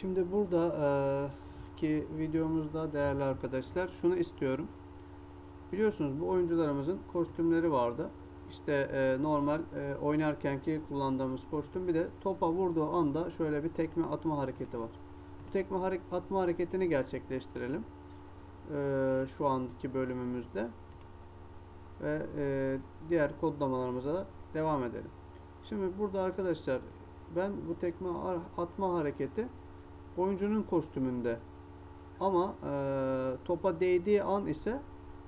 Şimdi burada eee, ki videomuzda değerli arkadaşlar şunu istiyorum. Biliyorsunuz bu oyuncularımızın kostümleri vardı. İşte eee, normal eee, oynarkenki kullandığımız kostüm bir de topa vurduğu anda şöyle bir tekme atma hareketi var. Bu tekme hare- atma hareketini gerçekleştirelim. Eee, şu andaki bölümümüzde ve eee, diğer kodlamalarımıza da devam edelim. Şimdi burada arkadaşlar ben bu tekme atma hareketi oyuncunun kostümünde ama eee, topa değdiği an ise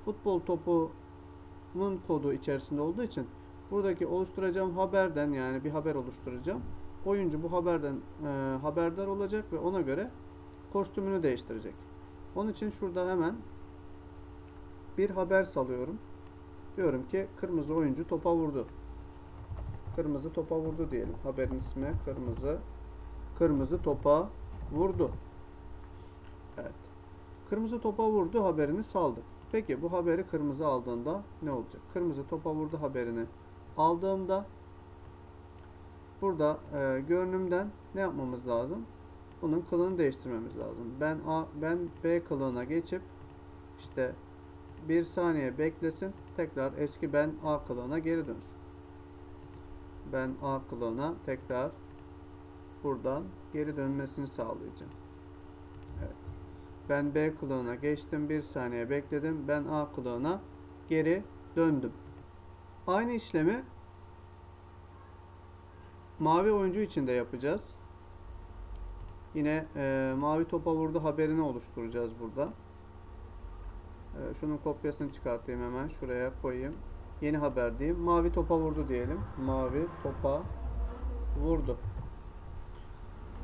futbol topunun kodu içerisinde olduğu için buradaki oluşturacağım haberden yani bir haber oluşturacağım. Oyuncu bu haberden eee, haberdar olacak ve ona göre kostümünü değiştirecek. Onun için şurada hemen bir haber salıyorum. Diyorum ki kırmızı oyuncu topa vurdu. Kırmızı topa vurdu diyelim. Haberin ismi kırmızı. Kırmızı topa vurdu. Evet. Kırmızı topa vurdu haberini saldık. Peki bu haberi kırmızı aldığında ne olacak? Kırmızı topa vurdu haberini aldığımda burada e, görünümden ne yapmamız lazım? Bunun kılığını değiştirmemiz lazım. Ben A, ben B kılığına geçip işte bir saniye beklesin. Tekrar eski ben A kılığına geri dönsün. Ben A kılığına tekrar buradan geri dönmesini sağlayacağım. Evet. Ben B kılığına geçtim. Bir saniye bekledim. Ben A kılığına geri döndüm. Aynı işlemi mavi oyuncu için de yapacağız. Yine e, mavi topa vurdu haberini oluşturacağız burada. E, şunun kopyasını çıkartayım hemen. Şuraya koyayım. Yeni haber diyeyim. Mavi topa vurdu diyelim. Mavi topa vurdu.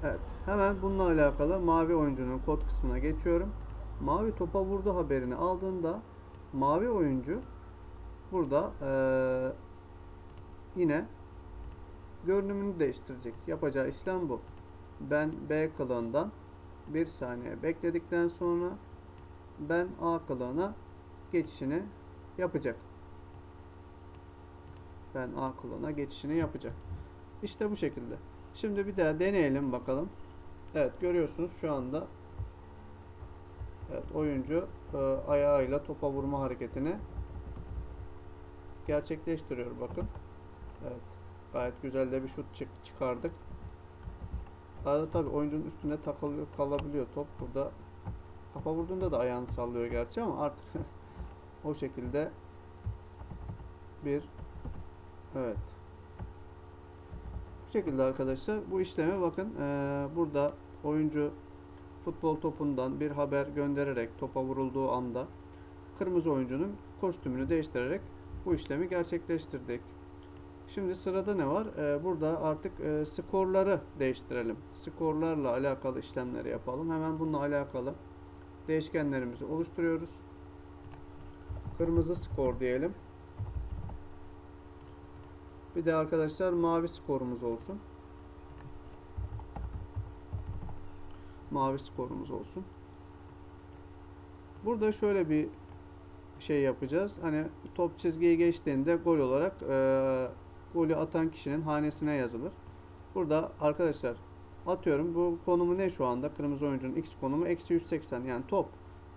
Evet. Hemen bununla alakalı mavi oyuncunun kod kısmına geçiyorum. Mavi topa vurdu haberini aldığında mavi oyuncu burada eee, yine görünümünü değiştirecek. Yapacağı işlem bu. Ben B kılığından bir saniye bekledikten sonra ben A kılığına geçişini yapacak. Ben A kılığına geçişini yapacak. İşte bu şekilde. Şimdi bir daha deneyelim bakalım. Evet görüyorsunuz şu anda evet, oyuncu e, ayağıyla topa vurma hareketini gerçekleştiriyor bakın. Evet. Gayet güzel de bir şut çık çıkardık. Arada tabi oyuncunun üstüne takılıyor kalabiliyor top. Burada kafa vurduğunda da ayağını sallıyor gerçi ama artık o şekilde bir evet bu şekilde arkadaşlar bu işleme bakın eee, burada oyuncu futbol topundan bir haber göndererek topa vurulduğu anda kırmızı oyuncunun kostümünü değiştirerek bu işlemi gerçekleştirdik. Şimdi sırada ne var? Eee, burada artık eee, skorları değiştirelim. Skorlarla alakalı işlemleri yapalım. Hemen bununla alakalı değişkenlerimizi oluşturuyoruz. Kırmızı skor diyelim. Bir de arkadaşlar mavi skorumuz olsun. Mavi skorumuz olsun. Burada şöyle bir şey yapacağız. Hani top çizgiyi geçtiğinde gol olarak eee golü atan kişinin hanesine yazılır. Burada arkadaşlar atıyorum bu konumu ne şu anda? Kırmızı oyuncunun x konumu eksi 180 yani top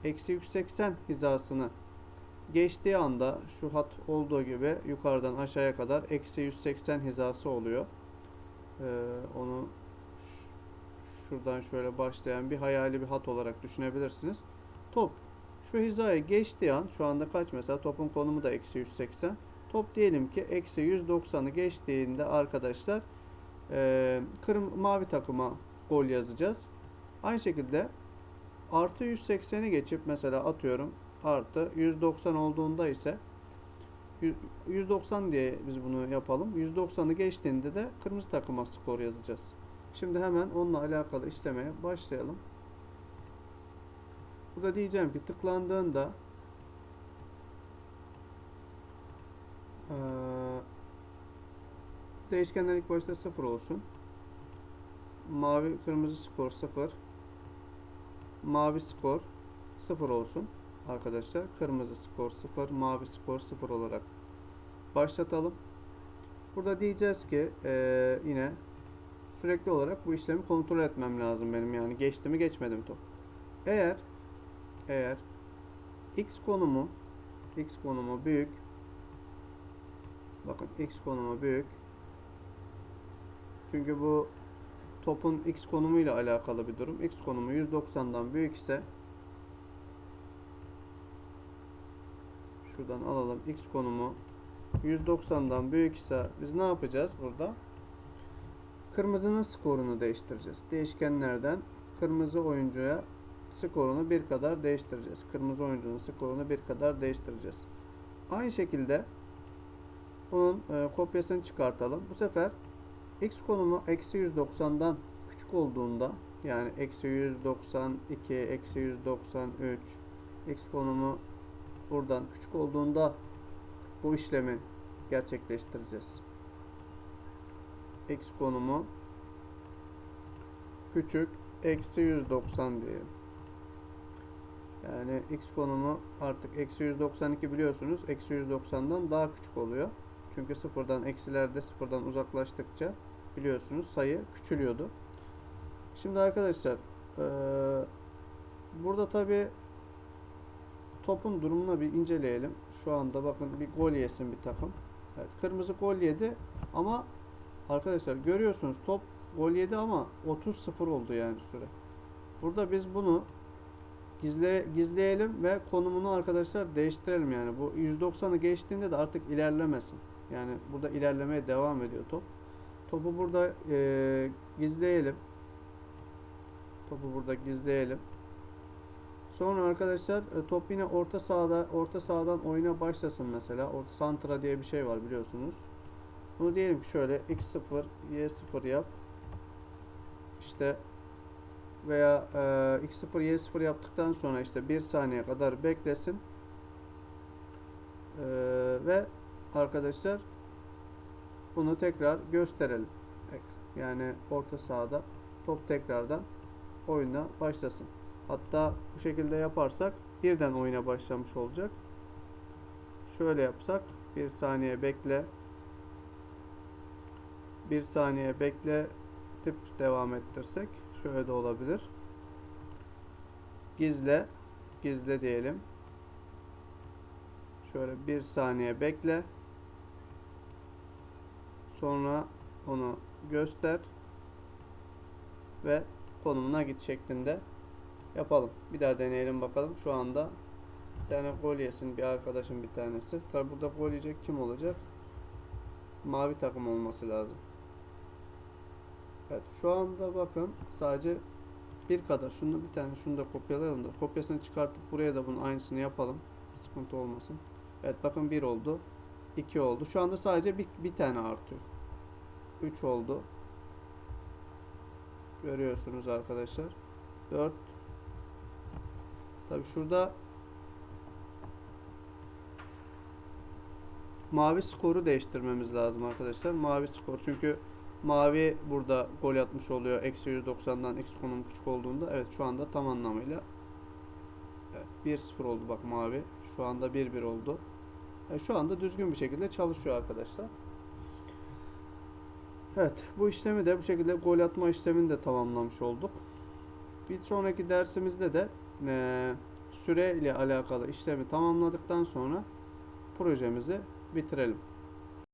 eksi 180 hizasını geçtiği anda şu hat olduğu gibi yukarıdan aşağıya kadar eksi 180 hizası oluyor. Ee, onu şuradan şöyle başlayan bir hayali bir hat olarak düşünebilirsiniz. Top şu hizayı geçtiği an şu anda kaç mesela topun konumu da eksi 180. Top diyelim ki eksi 190'ı geçtiğinde arkadaşlar e, kırm mavi takıma gol yazacağız. Aynı şekilde artı 180'i geçip mesela atıyorum artı 190 olduğunda ise yü- 190 diye biz bunu yapalım. 190'ı geçtiğinde de kırmızı takıma skor yazacağız. Şimdi hemen onunla alakalı işlemeye başlayalım. Burada diyeceğim ki tıklandığında eee, değişkenler ilk başta 0 olsun. Mavi kırmızı skor 0. Mavi skor 0 olsun arkadaşlar. Kırmızı skor 0, mavi skor 0 olarak başlatalım. Burada diyeceğiz ki eee, yine sürekli olarak bu işlemi kontrol etmem lazım benim yani geçti mi geçmedi mi top. Eğer eğer x konumu x konumu büyük bakın x konumu büyük çünkü bu topun x konumuyla alakalı bir durum. X konumu 190'dan büyük ise şuradan alalım. X konumu 190'dan büyük ise biz ne yapacağız burada? Kırmızının skorunu değiştireceğiz. Değişkenlerden kırmızı oyuncuya skorunu bir kadar değiştireceğiz. Kırmızı oyuncunun skorunu bir kadar değiştireceğiz. Aynı şekilde bunun e, kopyasını çıkartalım. Bu sefer x konumu eksi 190'dan küçük olduğunda yani eksi 192, eksi 193 x konumu buradan küçük olduğunda bu işlemi gerçekleştireceğiz. x konumu küçük eksi 190 diyelim. Yani x konumu artık eksi 192 biliyorsunuz. Eksi 190'dan daha küçük oluyor. Çünkü sıfırdan eksilerde sıfırdan uzaklaştıkça biliyorsunuz sayı küçülüyordu. Şimdi arkadaşlar eee, burada tabi topun durumuna bir inceleyelim. Şu anda bakın bir gol yesin bir takım. Evet, kırmızı gol yedi ama arkadaşlar görüyorsunuz top gol yedi ama 30-0 oldu yani süre. Burada biz bunu gizle, gizleyelim ve konumunu arkadaşlar değiştirelim yani. Bu 190'ı geçtiğinde de artık ilerlemesin. Yani burada ilerlemeye devam ediyor top. Topu burada e, gizleyelim. Topu burada gizleyelim. Sonra arkadaşlar e, top yine orta sahada orta sahadan oyuna başlasın mesela. Orta santra diye bir şey var biliyorsunuz. Bunu diyelim ki şöyle x0 y0 yap. İşte veya e, x0 y0 yaptıktan sonra işte 1 saniye kadar beklesin. E, ve arkadaşlar bunu tekrar gösterelim. Yani orta sahada top tekrardan oyuna başlasın. Hatta bu şekilde yaparsak birden oyuna başlamış olacak. Şöyle yapsak bir saniye bekle bir saniye bekle tip devam ettirsek şöyle de olabilir. Gizle gizle diyelim. Şöyle bir saniye bekle. Sonra onu göster ve konumuna git şeklinde yapalım. Bir daha deneyelim bakalım. Şu anda bir tane gol yesin bir arkadaşım bir tanesi. Tabi burada gol yiyecek kim olacak? Mavi takım olması lazım. Evet şu anda bakın sadece bir kadar. Şunu bir tane şunu da kopyalayalım da kopyasını çıkartıp buraya da bunun aynısını yapalım. Sıkıntı olmasın. Evet bakın bir oldu. 2 oldu. Şu anda sadece bir, bir tane artıyor. 3 oldu. Görüyorsunuz arkadaşlar. 4 Tabi şurada mavi skoru değiştirmemiz lazım arkadaşlar. Mavi skor çünkü mavi burada gol atmış oluyor. Eksi 190'dan x konum küçük olduğunda. Evet şu anda tam anlamıyla evet, 1-0 oldu bak mavi. Şu anda 1-1 oldu. Yani şu anda düzgün bir şekilde çalışıyor arkadaşlar. Evet bu işlemi de bu şekilde gol atma işlemini de tamamlamış olduk. Bir sonraki dersimizde de e, süre ile alakalı işlemi tamamladıktan sonra projemizi bitirelim.